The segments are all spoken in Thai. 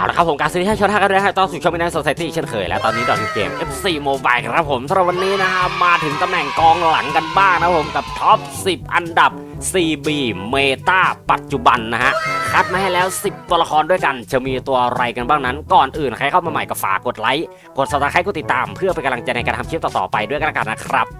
เอาละครับผมการซื้อให้ชนท่ากันด้วยให้ต้อนสู่ช่องมินายโซซตี้เช่นเคยและตอนนี้ดอกเกม FC Mobile ครับผมสำหรับวันนี้นะฮะมาถึงตำแหน่งกองหลังกันบ้างนะครับผมกับท็อป 10 อันดับ CB เมตาปัจจุบันนะฮะ คัดมาให้แล้ว 10 ตัวละครด้วยกัน จะมีตัวอะไรกันบ้างนั้น ก่อนอื่นใครเข้ามาใหม่ก็ฝากกดไลค์กด subscribe กดติดตามเพื่อเป็นกำลังใจในการทำคลิปต่อๆไปด้วยกันนะครับ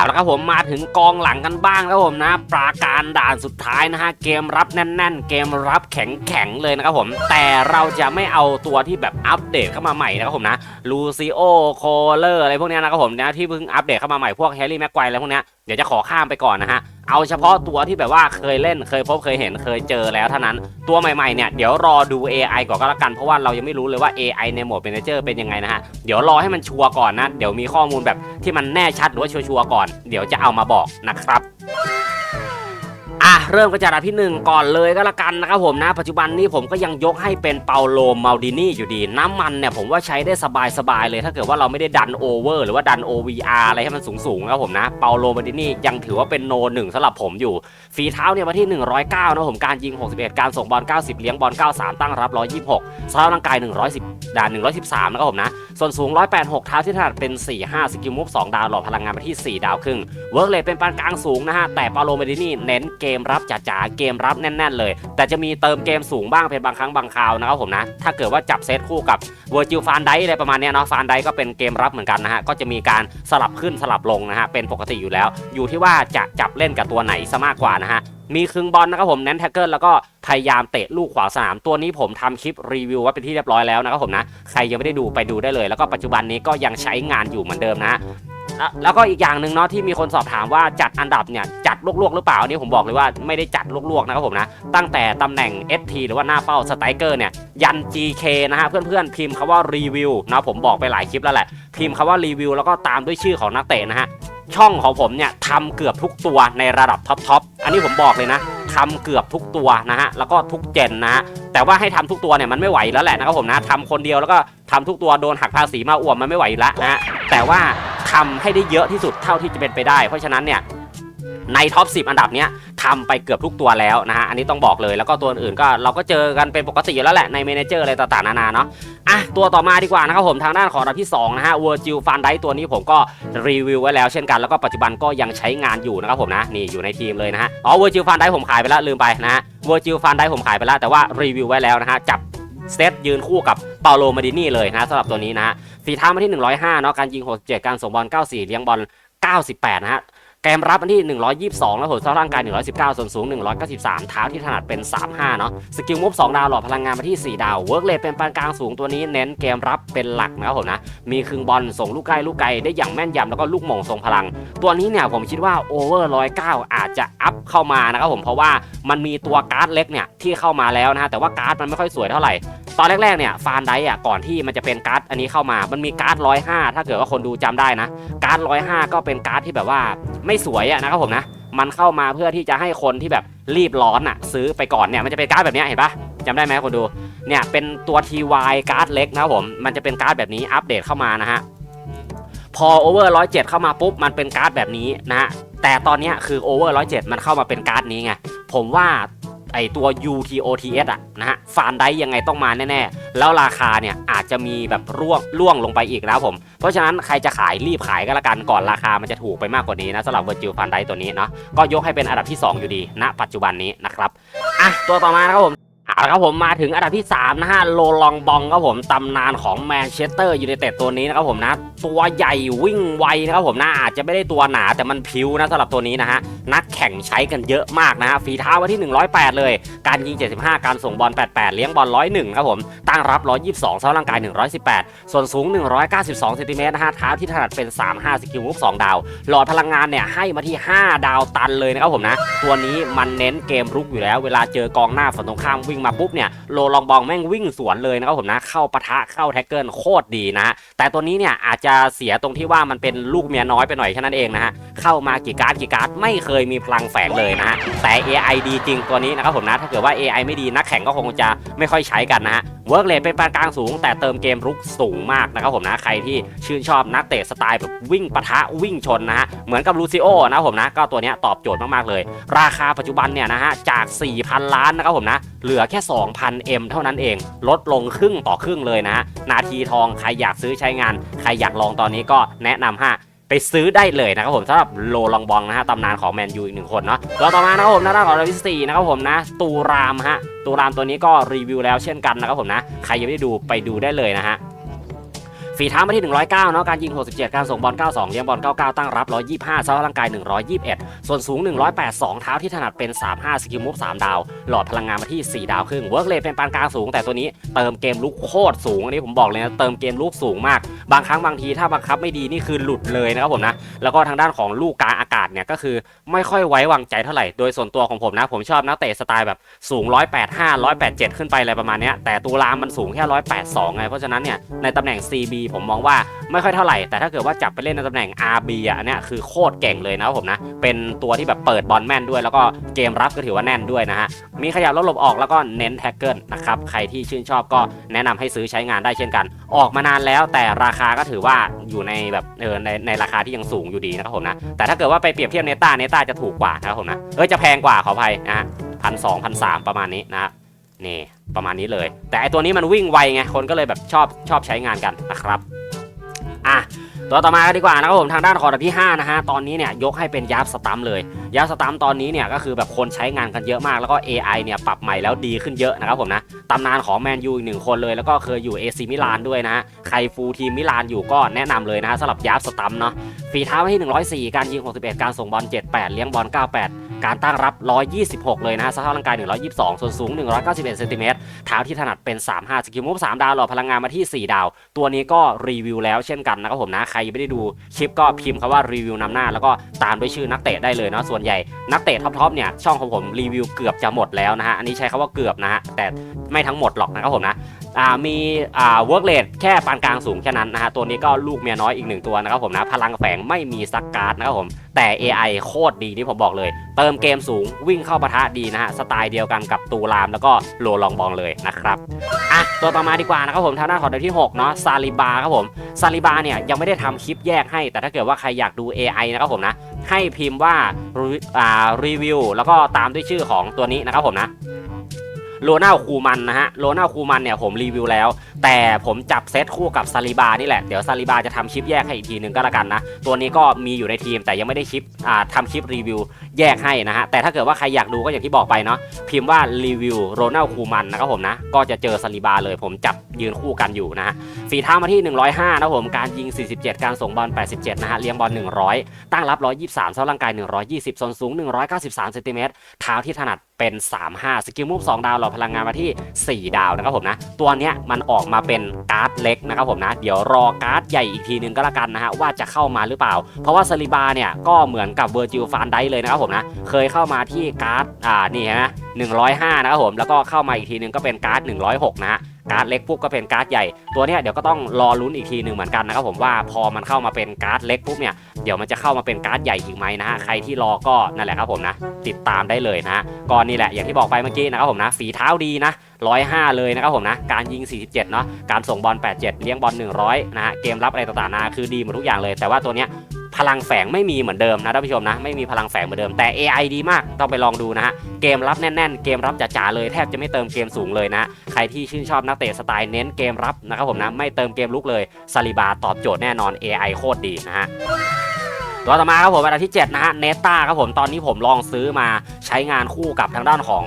เอาละครับผมมาถึงกองหลังกันบ้างครับผมนะปราการด่านสุดท้ายนะฮะเกมรับแน่น ๆ เกมรับแข็งๆเลยนะครับผม แต่เราจะไม่เอาตัวที่แบบอัปเดตเข้ามาใหม่นะครับผมนะลูซิโอโคเลอร์อะไรพวกนี้นะครับผมนะที่เพิ่งอัปเดตเข้ามาใหม่พวกแฮร์รี่แม็กไกวอะไรพวกนี้ ดี๋ยวจะขอข้ามไปก่อนนะฮะ เอาเฉพาะตัวที่แบบว่าเคยเล่น เคยพบเคยเห็นเคยเจอแล้วเท่านั้น ตัวใหม่ๆเนี่ยเดี๋ยวรอดู AI ก่อนก็แล้วกันเพราะว่าเรายังไม่รู้เลยว่า AI ในโหมดเมนเจอร์เป็นยังไงนะฮะ เดี๋ยวรอให้มันชัวร์ก่อนนะ เดี๋ยวมีข้อมูลแบบที่มันแน่ชัดหรือว่าชัวร์ก่อน เดี๋ยวจะเอามาบอกนะครับ เริ่มกันจากอันดับที่หนึ่งก่อนเลยก็แล้วกันนะครับผมนะ ปัจจุบันนี้ผมก็ยังยกให้เป็นเปาโลมาลดินี่อยู่ดีน้ำมันเนี่ยผมว่าใช้ได้สบายๆเลย ถ้าเกิดว่าเราไม่ได้ดันโอเวอร์หรือว่าดัน OVR อะไรให้มันสูงๆนะครับผมนะเปาโลมาลดินี่ยังถือว่าเป็นโนหนึ่งสำหรับผมอยู่ฝีเท้าเนี่ยมาที่ 109นะผมการยิง 61 การส่งบอล 90 เลี้ยงบอล 93 ตั้งรับ 126สภาพร่างกาย 110ด่าน113นะครับผมนะส่วนสูง 186 เท้าที่ถนัดเป็น 45 สกิลมูฟ2ดาวหลอดพลังงานมาที่ 4 ดาวครึ่งเวิร์กเลทเป็นปานกลางสูงนะฮะแต่ปาโลเมดินี่เน้นเกมรับจ๋าๆเกมรับแน่น ๆ เลย แต่จะมีเติมเกมสูงบ้างเป็นบางครั้งบางคราวนะครับผมนะ ถ้าเกิดว่าจับเซตคู่กับเวอร์จิลฟานไดอะไรประมาณนี้เนาะฟานไดก็เป็นเกมรับเหมือนกันนะฮะก็จะมีการสลับขึ้นสลับลงนะฮะเป็นปกติอยู่แล้ว อยู่ที่ว่าจะจับเล่นกับตัวไหนซะมากกว่านะฮะมีครึ่งบอลนะครับผมเน้นแท็กเกิลแล้วก็พยายามเตะลูกขวาสนามตัวนี้ผมทำคลิปรีวิวไว้เป็นที่เรียบร้อยแล้วนะครับผมนะ ใครยังไม่ได้ดูไปดูได้เลย แล้วก็ปัจจุบันนี้ก็ยังใช้งานอยู่เหมือนเดิมนะ แล้วแล้วก็อีกอย่างหนึ่งเนาะที่มีคนสอบถามว่าจัดอันดับเนี่ยจัดลวกๆหรือเปล่าอันนี้ผมบอกเลยว่าไม่ได้จัดลวกๆนะครับผมนะตั้งแต่ตำแหน่ง ST หรือว่าหน้าเป้าสไตรเกอร์เนี่ยยัน GK นะฮะเพื่อนๆพิมพ์คำว่ารีวิวนะผมบอกไปหลายคลิปแล้วแหละพิมพ์คำว่ารีวิวแล้วก็ตามด้วยชื่อของนักเตะนะฮะช่องของผมเนี่ยทำเกือบทุกตัวในระดับท็อปทอปอันนี้ผมบอกเลยนะทำเกือบทุกตัวนะฮะแล้วก็ทุกเจนนะฮะแต่ว่าให้ทำทุกตัวเนี่ยมันไม่ไหวแล้วแหละนะครับผมนะทำคนเดียวแล้วก็ทำทุกตัวโดนหักภาษีมาอ้วมมันไม่ไหวล้วนะฮะแต่ว่า ทำให้ได้เยอะที่สุดเท่าที่จะเป็นไปได้ เพราะฉะนั้นเนี่ยในท็อป 10 อันดับเนี้ยทำไปเกือบทุกตัวแล้วนะฮะ อันนี้ต้องบอกเลย แล้วก็ตัวอื่นก็เราก็เจอกันเป็นปกติอยู่แล้วแหละในเมนเจอร์อะไรต่างๆนานาเนาะ อะ ตัวต่อมาดีกว่านะครับผมทางด้านของอันดับที่สองนะฮะเวอร์จิลฟันไดตัวนี้ผมก็รีวิวไว้แล้วเช่นกัน แล้วก็ปัจจุบันก็ยังใช้งานอยู่นะครับผมนะ นี่อยู่ในทีมเลยนะฮะ อ๋อเวอร์จิลฟันได้ผมขายไปแล้วลืมไปนะฮะเวอร์จิลฟันได้ผมขายไปแล้วแต่ว่ารีวิวไว้แล้วนะฮะจับ เซตยืนคู่กับเปาโลมาดินี่เลยนะสำหรับตัวนี้นะฮะฝีเท้ามาที่ 105เนาะการยิง 67 การส่งบอล 94 เลี้ยงบอล 98 นะฮะ แกมรับมาที่ 122 แล้วผลสร้างร่างกาย 119 ส่วนสูง 193 เท้าที่ถนัดเป็น 35 เนาะสกิลมุฟ2ดาวหลอดพลังงานมาที่ 4 ดาวเวิร์กเลทเป็นปานกลางสูงตัวนี้เน้นเกมรับเป็นหลักนะครับผมนะ มีครึ่งบอลส่งลูกใกล้ลูกไกลได้อย่างแม่นยำแล้วก็ลูกหม่งทรงพลัง ตัวนี้เนี่ยผมคิดว่าโอเวอร์109 อาจจะอัพเข้ามานะครับผมเพราะว่ามันมีตัวการ์ดเล็กเนี่ยที่เข้ามาแล้วนะฮะแต่ว่าการ์ดมันไม่ค่อยสวยเท่าไหร่ตอนแรกๆเนี่ยฟานไดอะก่อนที่มันจะเป็นการ์ดอันนี้เข้ามา มันมีการ์ด105 ถ้าเกิดว่าคนดูจำได้นะการ์ด105 ก็เป็นการ์ดที่แบบว่าไม่สวยอะนะครับผมนะมันเข้ามาเพื่อที่จะให้คนที่แบบรีบร้อนอะซื้อไปก่อนเนี่ยมันจะเป็นการ์ดแบบนี้เห็นปะจำได้ไหมคนดูเนี่ยเป็นตัว TY การ์ดเล็กนะครับผมมันจะเป็นการ์ดแบบนี้อัปเดตเข้ามานะฮะพอโอเวอร์107เข้ามาปุ๊บมันเป็นการ์ดแบบนี้นะฮะแต่ตอนนี้คือโอเวอร์107มันเข้ามาเป็นการ์ดนี้ไงผมว่า ไอตัว UTOTS อะนะฮะฟานได้ยังไงต้องมาแน่ๆ แล้วราคาเนี่ยอาจจะมีแบบร่วงร่วงลงไปอีกนะผม เพราะฉะนั้นใครจะขายรีบขายก็แล้วกันก่อนราคามันจะถูกไปมากกว่านี้นะสำหรับเวอร์จิลฟานได้ตัวนี้เนาะก็ยกให้เป็นอันดับที่ 2 อยู่ดีณปัจจุบันนี้นะครับอะตัวต่อมานะครับผม เอาครับผมมาถึงอันดับที่ 3 นะฮะโลลองบองครับผมตำนานของแมนเชสเตอร์ยูไนเต็ดตัวนี้นะครับผมนะตัวใหญ่วิ่งไวนะครับผมนะอาจจะไม่ได้ตัวหนาแต่มันพิ้วนะสำหรับตัวนี้นะฮะนักแข่งใช้กันเยอะมากนะฮะฝีเท้ามาที่ 108 เลย การยิง 75 การส่งบอล 88 เลี้ยงบอล 101 ครับผมตั้งรับ 122เท่าร่างกาย 118 ส่วนสูง 192เซนติเมตรนะฮะเท้าที่ถนัดเป็น 35 สกิลมุก2ดาว หลอดพลังงานเนี่ยให้มาที่ 5 ดาวตันเลยนะครับผมนะตัวนี้มันเน้นเกมรุกอยู่แล้ว เวลาเจอกองหน้าฝั่งตรงข้ามวิ่งมาปุ๊บเนี่ยโลลองบองแม่งวิ่งสวนเลยนะครับผมนะเข้าปะทะเข้าแท็กเกิลโคตรดีนะแต่ตัวนี้เนี่ยอาจจะเสียตรงที่ว่ามันเป็นลูกเมียน้อยไปหน่อยแค่นั้นเองนะฮะเข้ามากี่การ์ดกี่การ์ดไม่เคยมีพลังแฝงเลยนะฮะแต่ AI ดีจริงตัวนี้นะครับผมนะถ้าเกิดว่า AI ไม่ดีนักแข่งก็คงจะไม่ค่อยใช้กันนะฮะเวิร์กเลทเป็นปานกลางสูง แต่เติมเกมรุกสูงมากนะครับผมนะใครที่ชื่นชอบนักเตะสไตล์แบบวิ่งปะทะวิ่งชนนะฮะเหมือนกับลูซิโอนะครับผมนะก็ตัวนี้ตอบโจทย์มากๆเลย ราคาปัจจุบันเนี่ยนะฮะจาก 4,000 ล้านนะครับผมนะ เหลือแค่ 2,000 M เท่านั้นเอง ลดลงครึ่งต่อครึ่งเลยนะ นาทีทองใครอยากซื้อใช้งาน ใครอยากลองตอนนี้ก็แนะนำฮะไปซื้อได้เลยนะครับผมสำหรับโลลองบองนะฮะตำนานของแมนยูอีกหนึ่งคนเนาะตัวต่อมานะครับผมหน้าด้านของรวิสตีนะครับผมนะ ตูรามฮะตูรามตัวนี้ก็รีวิวแล้วเช่นกันนะครับผมนะ ใครยังไม่ได้ดูไปดูได้เลยนะฮะ ฝีเท้ามาที่ 109 เนาะ การยิง 67 การส่งบอล 92 เลี้ยงบอล 99 ตั้งรับ 125สภาพร่างกาย 121 ส่วนสูง 182 เท้าที่ถนัดเป็น 35 สกิลมูฟ 3 ดาว หลอดพลังงานมาที่ 4 ดาวครึ่ง เวิร์กเลทเป็นปานกลางสูง แต่ตัวนี้เติมเกมลุกโคตรสูง อันนี้ผมบอกเลยนะ เติมเกมลุกสูงมาก บางครั้งบางทีถ้าบังคับไม่ดีนี่คือหลุดเลยนะครับผมนะ แล้วก็ทางด้านของลูกกลางอากาศเนี่ยก็คือไม่ค่อยไว้วางใจเท่าไหร่ โดยส่วนตัวของผมนะ ผมชอบนักเตะสไตล์แบบสูง 185 187 ขึ้นไปอะไรประมาณเนี้ยแต่ตูรามมันสูงแค่ 182 ไง เพราะฉะนั้นเนี่ยในตำแหน่ง CB ผมมองว่าไม่ค่อยเท่าไหร่ แต่ถ้าเกิดว่าจับไปเล่นในตำแหน่ง RB อะอันเนี้ยคือโคตรเก่งเลยนะครับผมนะ เป็นตัวที่แบบเปิดบอลแม่นด้วย แล้วก็เกมรับก็ถือว่าแน่นด้วยนะฮะ มีขยับแล้วหลบออกแล้วก็เน้นแท็กเกิลนะครับ ใครที่ชื่นชอบก็แนะนำให้ซื้อใช้งานได้เช่นกัน ออกมานานแล้วแต่ราคาก็ถือว่าอยู่ในแบบเออในในราคาที่ยังสูงอยู่ดีนะครับผมนะ แต่ถ้าเกิดว่าไปเปรียบเทียบเนต้าเนต้าจะถูกกว่านะครับผมนะ เอ้ยจะแพงกว่าขออภัยนะฮะพันสองพันสามประมาณนี้นะครับ นี่ประมาณนี้เลย แต่ไอตัวนี้มันวิ่งไวไงคนก็เลยแบบชอบชอบใช้งานกันนะครับอะตัวต่อมากันดีกว่านะครับผมทางด้านคอร์ดที่5นะฮะตอนนี้เนี่ยยกให้เป็นยับสตัมเลยยับสตัมตอนนี้เนี่ยก็คือแบบคนใช้งานกันเยอะมากแล้วก็ AI เนี่ยปรับใหม่แล้วดีขึ้นเยอะนะครับผมนะตำนานของแมนยูอีกหนึ่งคนเลย แล้วก็เคยอยู่เอซิมิลานด้วยนะฮะใครฟูลทีมมิลานอยู่ก็แนะนำเลยนะฮะสำหรับยับสตัมเนาะฝีเท้าที่ 104 การยิง 61 การส่งบอล 78 เลี้ยงบอล 98 การตั้งรับ 126 เลยนะฮะสภาพร่างกาย 122 ส่วนสูง 191เซนติเมตรเท้าที่ถนัดเป็น 35 สกิลมูฟ3ดาวหลอดพลังงานมาที่ 4 ดาว ตัวนี้ก็รีวิวแล้วเช่นกันนะครับผมนะ ใครยังไม่ได้ดูคลิปก็พิมพ์คำว่ารีวิวนำหน้า แล้วก็ตามด้วยชื่อนักเตะได้เลยเนาะส่วนใหญ่นักเตะท็อปๆเนี่ยช่องของผมรีวิวเกือบจะหมดแล้วนะฮะอันนี้ใช้คำว่าเกือบนะฮะแต่ไม่ทั้งหมดหรอกนะครับผมนะ มีเวิร์กเลทแค่ปานกลางสูงแค่นั้นนะฮะตัวนี้ก็ลูกเมียน้อยอีกหนึ่งตัวนะครับผมนะพลังแฝงไม่มีสักการ์ดนะครับผมแต่ AI โคตรดีที่ผมบอกเลย เติมเกมสูงวิ่งเข้าปะทะดีนะฮะสไตล์เดียวกันกับตูรามแล้วก็โลลองบองเลยนะครับอะตัวต่อมาดีกว่านะครับผมทางด้าของเดที่6เนาะซาลิบาครับผมซาลิบาเนี่ยยังไม่ได้ทำคลิปแยกให้ แต่ถ้าเกิดว่าใครอยากดู AI นะครับผมนะให้พิมพ์ว่ารีวิวแล้วก็ตามด้วยชื่อของตัวนี้นะครับผมนะ โลนาคูมันนะฮะโลนาคูมันเนี่ยผมรีวิวแล้ว แต่ผมจับเซตคู่กับซาลิบานี่แหละเดี๋ยวซาลิบาจะทำคลิปแยกให้อีกทีหนึ่งก็แล้วกันนะ ตัวนี้ก็มีอยู่ในทีมแต่ยังไม่ได้คลิปอ่าทำคลิปรีวิวแยกให้นะฮะ แต่ถ้าเกิดว่าใครอยากดูก็อย่างที่บอกไปเนาะ พิมพ์ว่ารีวิวโรนัลคูมันนะครับผมนะ ก็จะเจอซาลิบาเลยผมจับยืนคู่กันอยู่นะฮะฝีเท้ามาที่ 105 นะครับผมการยิง 47 การส่งบอล 87 นะฮะเลี้ยงบอล 100 ตั้งรับ 123เท่าร่างกาย 120ส่วนสูง 193เซนติเมตรเท้าที่ถนัดเป็น 35 สกิลมูฟ2ดาวหลอดพลังงานมาที่ 4 ดาวนะครับผมนะ ตัวเนี้ยมันออกมาเป็นการ์ดเล็กนะครับผมนะ เดี๋ยวรอการ์ดใหญ่อีกทีนึงก็แล้วกันนะฮะว่าจะเข้ามาหรือเปล่า เพราะว่าซาลิบาเนี่ยก็เหมือนกับเวอร์จิลฟานไดเลยนะครับผมนะเคยเข้ามาที่การ์ดอ่านี่ฮะ105นะครับผมแล้วก็เข้ามาอีกทีนึงก็เป็นการ์ด106นะฮะการ์ดเล็กปุ๊บก็เป็นการ์ดใหญ่ตัวเนี้ยเดี๋ยวก็ต้องรอลุ้นอีกทีหนึ่งเหมือนกันนะครับผมว่าพอมันเข้ามาเป็นการ์ดเล็กปุ๊บเนี่ยเดี๋ยวมันจะเข้ามาเป็นการ์ดใหญ่อีกไหมนะฮะใครที่รอก็นั่นแหละครับผมนะติดตามได้เลยนะฮะก็นี่แหละอย่างที่บอกไปเมื่อกี้นะครับผมนะฝีเท้าดีนะ105เลยนะครับผมนะการยิง 47 เนาะการส่งบอล 87 เลี้ยงบอล 100 นะฮะเกมรับอะไรต่างๆนะคือดีหมดทุกอย่างเลยแต่ว่าตัวเนี้ย พลังแฝงไม่มีเหมือนเดิมนะท่านผู้ชมนะ ไม่มีพลังแฝงเหมือนเดิมแต่ AI ดีมากต้องไปลองดูนะฮะเกมรับแน่นๆ เกมรับจ๋าๆเลยแทบจะไม่เติมเกมสูงเลยนะ ใครที่ชื่นชอบนักเตะสไตล์เน้นเกมรับนะครับผมนะไม่เติมเกมลุกเลยซาลิบาตอบโจทย์แน่นอน AI โคตรดีนะฮะตัวต่อมาครับผมอันดับที่ 7 นะฮะเนต้าครับผมตอนนี้ผมลองซื้อมาใช้งานคู่กับทางด้านของ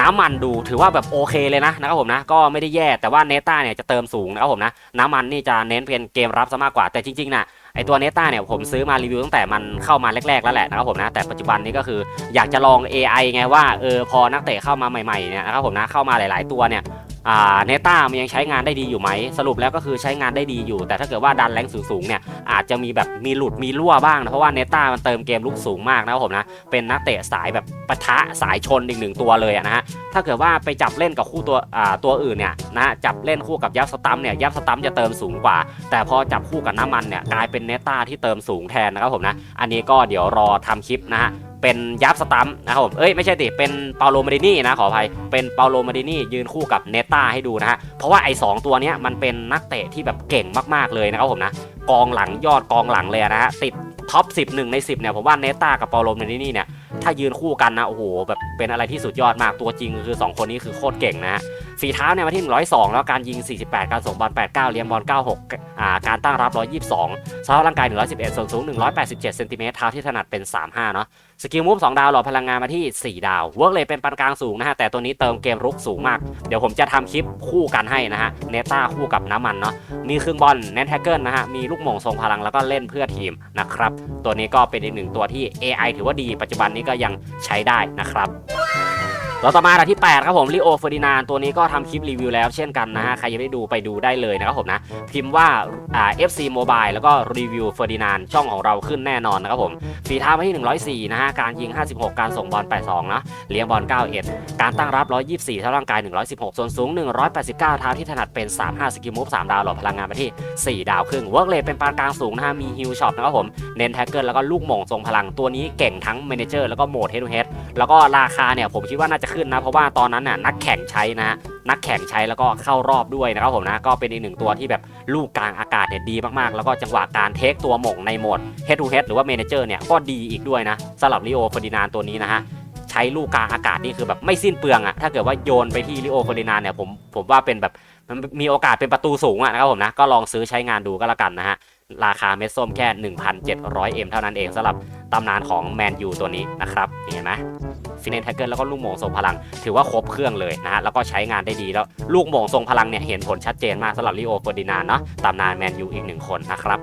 น้ำมันดูถือว่าแบบโอเคเลยนะนะครับผมนะก็ไม่ได้แย่แต่ว่าเนต้าเนี่ยจะเติมสูงนะครับผมนะน้ำมันนี่จะเน้นเป็นเกมรับซะมากกว่าแต่จริงๆนะ ไอตัวเนต้าเนี่ยผมซื้อมารีวิวตั้งแต่มันเข้ามาแรกๆแล้วแหละนะครับผมนะแต่ปัจจุบันนี้ก็คืออยากจะลอง AI ไงว่าเออพอนักเตะเข้ามาใหม่ๆเนี่ยนะครับผมนะเข้ามาหลาย ๆตัวเนี่ย เนต้ามันยังใช้งานได้ดีอยู่ไหม สรุปแล้วก็คือใช้งานได้ดีอยู่ แต่ถ้าเกิดว่าดันแรงสูงๆเนี่ยอาจจะมีแบบมีหลุดมีรั่วบ้างนะเพราะว่าเนต้ามันเติมเกมลุกสูงมากนะครับผมนะเป็นนักเตะสายแบบปะทะสายชนอีกหนึ่งตัวเลยนะฮะถ้าเกิดว่าไปจับเล่นกับคู่ตัวอ่าตัวอื่นเนี่ยนะจับเล่นคู่กับยับสตัมเนี่ยยับสตัมจะเติมสูงกว่า แต่พอจับคู่กับน้ำมันเนี่ยกลายเป็นเนต้าที่เติมสูงแทนนะครับผมนะอันนี้ก็เดี๋ยวรอทำคลิปนะฮะ เป็นยับสตัมนะครับผม เอ้ยไม่ใช่ติเป็นเปาโลมาดินี่นะขออภัย เป็นเปาโลมาดินี่ยืนคู่กับเนต้าให้ดูนะฮะ เพราะว่าไอ้สองตัวเนี้ยมันเป็นนักเตะที่แบบเก่งมากๆเลยนะครับผมนะ กองหลังยอดกองหลังเลยนะฮะติดท็อป10หนึ่งใน 10เนี่ยผมว่าเนต้ากับเปาโลมาดินี่เนี่ย ถ้ายืนคู่กันนะโอ้โหแบบเป็นอะไรที่สุดยอดมากตัวจริงคือ 2 คนนี้คือโคตรเก่งนะฮะฝีเท้าเนี่ยมาที่ 102 แล้วการยิง 48 การส่งบอล 89 เลี้ยงบอล 96อ่าการตั้งรับ 122สภาพร่างกาย 111 ส่วนสูง 187เซนติเมตรเท้าที่ถนัดเป็น 35 เนาะสกิลมูฟ2ดาวหล่อพลังงานมาที่ 4 ดาวเวิร์กเลยเป็นปานกลางสูงนะฮะแต่ตัวนี้เติมเกมรุกสูงมาก เดี๋ยวผมจะทำคลิปคู่กันให้นะฮะเนต้าคู่กับน้ำมันเนาะมีเครื่องบอลเนทแฮกเกิลนะฮะมีลูกโม่งทรงพลังแล้วก็เล่นเพื่อทีมนะครับตัวนี้ก็เป็นอีกหนึ่งตัวที่ AI ถือว่าดีปัจจุบันนี้ก็ยังใช้ได้นะครับ ตัวต่อมาอันดับที่ 8 ครับผมลิโอเฟอร์ดินานตัวนี้ก็ทำคลิปรีวิวแล้วเช่นกันนะฮะ ใครยังไม่ได้ดูไปดูได้เลยนะครับผมนะ พิมพ์ว่าอ่า FC Mobile แล้วก็รีวิวเฟอร์ดินานช่องของเราขึ้นแน่นอนนะครับผมฝีเท้ามาที่ 104 นะฮะ การยิง 56 การส่งบอล 82 นะเลี้ยงบอล 91 การตั้งรับ 124 เท่าร่างกาย 116 ส่วนสูง 189 เท้าที่ถนัดเป็น 35 สกิลมูฟ 3 ดาวหลอดพลังงานไปที่ 4 ดาวครึ่งเวิร์กเลเป็นปานกลางสูงนะฮะมีฮิลช็อตนะครับผมเน้นแท็กเกิลแล้วก็ลูกโหม่งทรงพลังตัวนี้เก่งทั้งเมเนเจอร์แล้วก็โหมดเฮดทูเฮดแล้วก็ราคาเนี่ยผมคิดว่าน่าจะขึ้นนะ เพราะว่าตอนนั้นน่ะนักแข่งใช้นะนักแข่งใช้แล้วก็เข้ารอบด้วยนะครับผมนะก็เป็นอีกหนึ่งตัวที่แบบลูกกลางอากาศเนี่ยดีมากๆ แล้วก็จังหวะการเทคตัวหม่งในโหมด Head to Head หรือว่าเมนเจอร์เนี่ยก็ดีอีกด้วยนะสำหรับลิโอเฟอร์ดินานตัวนี้นะฮะใช้ลูกกลางอากาศนี่คือแบบไม่สิ้นเปลืองอะถ้าเกิดว่าโยนไปที่ลิโอเฟอร์ดินานเนี่ยผมผมว่าเป็นแบบมันมีโอกาสเป็นประตูสูงอะนะครับผมนะก็ลองซื้อใช้งานดูก็แล้วกันนะฮะราคาเม็ดส้มแค่ 1,700M เท่านั้นเองสำหรับตำนานของแมนยูตัวนี้นะครับเห็นไหม ฟินเนนแท็กเกิลแล้วก็ลูกโมงทรงพลัง ถือว่าครบเครื่องเลยนะฮะแล้วก็ใช้งานได้ดีแล้วลูกโมงทรงพลังเนี่ยเห็นผลชัดเจนมากสำหรับลิโอเฟอร์ดินานเนาะตำนานแมนยูอีกหนึ่งคนนะครับ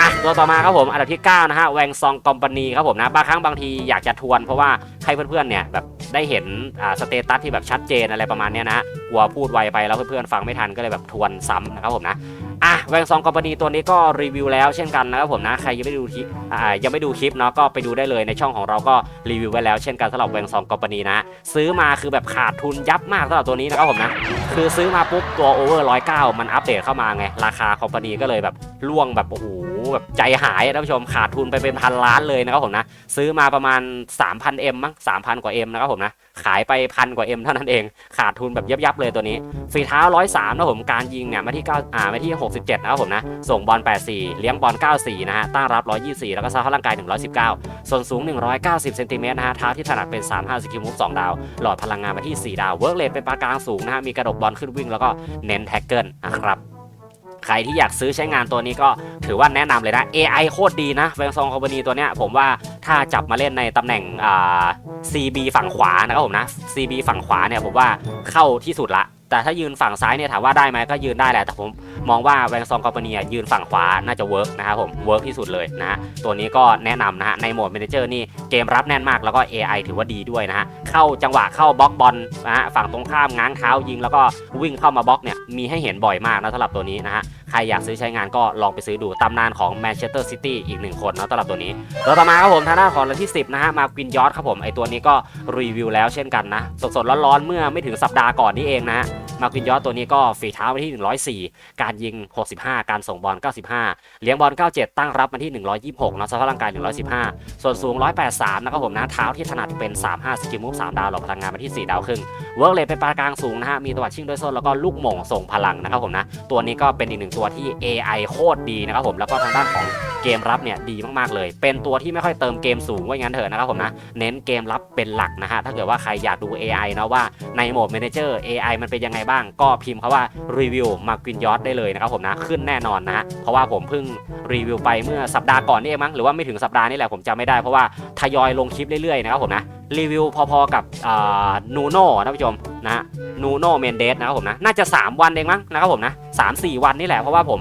อะตัวต่อมาครับผมอันดับที่9นะฮะแวงซองคอมพานีครับผมนะบางครั้งบางทีอยากจะทวนเพราะว่าให้เพื่อนๆเนี่ยแบบได้เห็นอ่าสเตตัสที่แบบชัดเจนอะไรประมาณเนี้ยนะฮะกลัวพูดไวไปแล้วเพื่อนๆฟังไม่ทันก็เลยแบบทวนซ้ำนะครับผมนะ อะแวงซองคอมพานีตัวนี้ก็รีวิวแล้วเช่นกันนะครับผมนะใครยังไม่ดูคลิปอ่ายังไม่ดูคลิปเนาะก็ไปดูได้เลยในช่องของเราก็รีวิวไว้แล้วเช่นกันสำหรับแวงซองคอมพานีนะ ซื้อมาคือแบบขาดทุนยับมากสำหรับตัวนี้นะครับผมนะคือซื้อมาปุ๊บตัวโอเวอร์ร้อยเก้ามันอัปเดตเข้ามาไงราคาคอมพานีก็เลยแบบล่วงแบบโอ้โหแบบใจหายอะท่านผู้ชมขาดทุนไปเป็นพันล้านเลยนะครับผมนะซื้อมาประมาณ 3,000M มั้ง3,000 กว่า M นะครับผมนะ ขายไปพันกว่า M เท่านั้นเอง ขาดทุนแบบยับยับเลยตัวนี้ ฝีเท้า103นะผม การยิงเนี่ยมาที่9อ่ามาที่ 67 นะครับผมนะ ส่งบอล 84 เลี้ยงบอล 94 นะฮะ ตั้งรับ 124 แล้วก็สภาพร่างกาย 119 ส่วนสูง 190 เซนติเมตรนะฮะ เท้าที่ถนัดเป็น 35 สกิลมูฟ2ดาว หลอดพลังงานมาที่ 4 ดาว เวิร์กเลทเป็นปากลางสูงนะฮะ มีกระดกบอลขึ้นวิ่งแล้วก็เน้นแท็กเกิลนะครับใครที่อยากซื้อใช้งานตัวนี้ก็ถือว่าแนะนำเลยนะ AI โคตรดีนะแวงซองคอมพานีตัวเนี้ยผมว่า ถ้าจับมาเล่นในตำแหน่งอ่า CB ฝั่งขวานะครับผมนะ CB ฝั่งขวาเนี่ยผมว่าเข้าที่สุดละ แต่ถ้ายืนฝั่งซ้ายเนี่ยถามว่าได้ไหมก็ยืนได้แหละแต่ผม มองว่าแวงซองคอมพานียืนฝั่งขวาน่าจะเวิร์กนะครับผมเวิร์กที่สุดเลยนะฮะตัวนี้ก็แนะนำนะฮะในโหมดเมนเจอร์นี่เกมรับแน่นมากแล้วก็ AI ถือว่าดีด้วยนะฮะเข้าจังหวะเข้าบล็อกบอลนะฮะฝั่งตรงข้ามง้างเท้ายิง แล้วก็วิ่งเข้ามาบล็อกเนี่ยมีให้เห็นบ่อยมากนะสำหรับตัวนี้นะฮะใครอยากซื้อใช้งานก็ลองไปซื้อดูตำนานของแมนเชสเตอร์ซิตี้อีกหนึ่งคนนะสำหรับตัวนี้ตัวต่อมาครับผมทางด้านของอันที่ 10นะฮะมากินยอดครับผมไอตัวนี้ก็รีวิวแล้วเช่นกันนะสดๆร้อนๆเมื่อไม่ถึงสัปดาห์ก่อนนี้เองนะฮะ มากินยอตัวนี้ก็ฝีเท้าไปที่ 104 การยิง 65 การส่งบอล 95 เลี้ยงบอล 97 ตั้งรับมาที่ 126นะสภาพร่างกาย 115 ส่วนสูง 183 นะครับผมนะเท้าที่ถนัดเป็น 35 สกิลมูฟ 3 ดาวหลบพลังงานมาที่ 4 ดาวครึ่ง เวิร์กเลทเป็นปานกลางสูงนะฮะ มีตวัดชิงด้วยส้นแล้วก็ลูกหม่งส่งพลังนะครับผมนะ ตัวนี้ก็เป็นอีกหนึ่งตัวที่ AI โคตรดีนะครับผมแล้วก็ทางด้านของเกมรับเนี่ยดีมากๆเลย เป็นตัวที่ไม่ค่อยเติมเกมสูงว่าอย่างนั้นเถอะนะครับผมนะ เน้นเกมรับเป็นหลักนะฮะ ถ้าเกิดว่าใครอยากดู AI นะว่าในโหมด Manager AI มันเป็นยังไงบ้างก็พิมพ์คาว่ารีวิวมากินยอดได้เลยนะครับผมนะขึ้นแน่นอนนะฮะเพราะว่าผมเพิ่งรีวิวไปเมื่อสัปดาห์ก่อนนี่เองมั้งหรือว่าไม่ถึงสัปดาห์นี่แหละผมจำไม่ได้เพราะว่าทยอยลงคลิปเรื่อยๆนะครับผมนะรีวิวพอๆกับนูโน่ท่านผู้ชมนะนูโน่เมนเดสนะครับผมนะน่าจะ 3 วันเองมั้งนะครับผมนะสามสี่วันนี่แหละเพราะว่าผม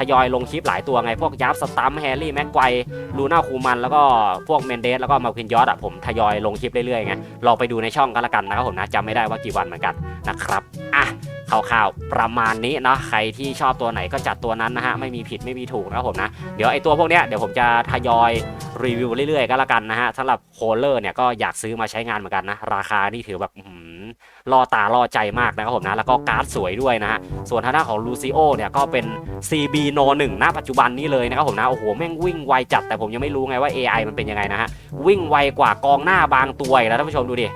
ทยอยลงคลิปหลายตัวไง พวกยับสตัมแฮร์รี่แม็กไกวลูน่าคูมัน แล้วก็พวกเมนเดสแล้วก็มาคินยอดอะผมทยอยลงคลิปเรื่อยๆไงลองไปดูในช่องกันละกันนะครับผมนะจำไม่ได้ว่ากี่วันเหมือนกันนะครับอะคร่าวๆประมาณนี้เนาะใครที่ชอบตัวไหนก็จัดตัวนั้นนะฮะไม่มีผิดไม่มีถูกนะครับผมนะเดี๋ยวไอตัวพวกเนี้ยเดี๋ยวผมจะทยอยรีวิวเรื่อยๆก็แล้วกันนะฮะสำหรับโคลเลอร์เนี่ยก็อยากซื้อมาใช้งานเหมือนกันนะราคานี่ถือแบบ ล่อตาล่อใจมากนะครับผมนะแล้วก็การ์ดสวยด้วยนะฮะส่วนทางด้านของลูซิโอเนี่ยก็เป็น CB No 1ณปัจจุบันนี้เลยนะครับผมนะโอ้โหแม่งวิ่งไวจัดแต่ผมยังไม่รู้ไงว่า AI มันเป็นยังไงนะฮะวิ่งไวกว่ากองหน้าบางตัวแล้วท่านผู้ชมดูดิ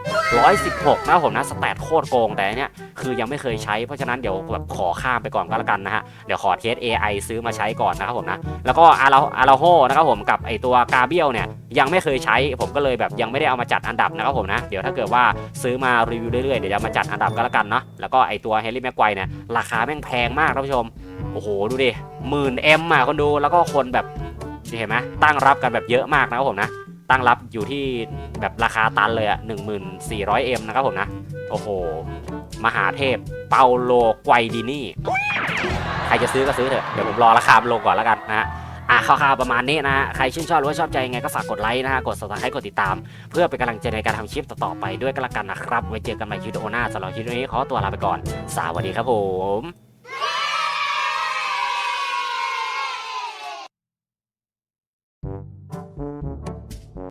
116นะครับผมนะสแตทโคตรโกงแต่อันเนี้ย คือยังไม่เคยใช้เพราะฉะนั้นเดี๋ยวแบบขอข้ามไปก่อนก็แล้วกันนะฮะ เดี๋ยวขอเทส AI ซื้อมาใช้ก่อนนะครับผมนะ แล้วก็อาราอาราโฮนะครับผมกับไอตัวกาเบียลเนี่ยยังไม่เคยใช้ผมก็เลยแบบยังไม่ได้เอามาจัดอันดับนะครับผมนะ เดี๋ยวถ้าเกิดว่าซื้อมารีวิวเรื่อยๆเดี๋ยวจะมาจัดอันดับก็แล้วกันเนาะแล้วก็ไอตัวเฮนรี่แม็กไกวเนี่ยราคาแม่งแพงมากท่านผู้ชมโอ้โหดูดิหมื่นเอ็มอะคนดูแล้วก็คนแบบเห็นไหมตั้งรับกันแบบเยอะมากนะครับผมนะตั้งรับอยู่ที่แบบราคาตันเลยอะ1400 m นะครับผมนะ โอ้โห มหาเทพ เปาโลไกวดินี่ ใครจะซื้อก็ซื้อเถอะ เดี๋ยวผมรอราคาลงก่อนแล้วกันนะฮะอะคร่าวๆประมาณนี้นะฮะ ใครชื่นชอบหรือว่าชอบใจยังไงก็ฝากกดไลค์นะฮะ กด subscribe กดติดตาม เพื่อเป็นกำลังใจในการทำคลิปต่อๆไปด้วยกันละกันนะครับ ไว้เจอกันใหม่คลิปวิดีโอหน้าสำหรับคลิปนี้ขอตัวลาไปก่อน สวัสดีครับผม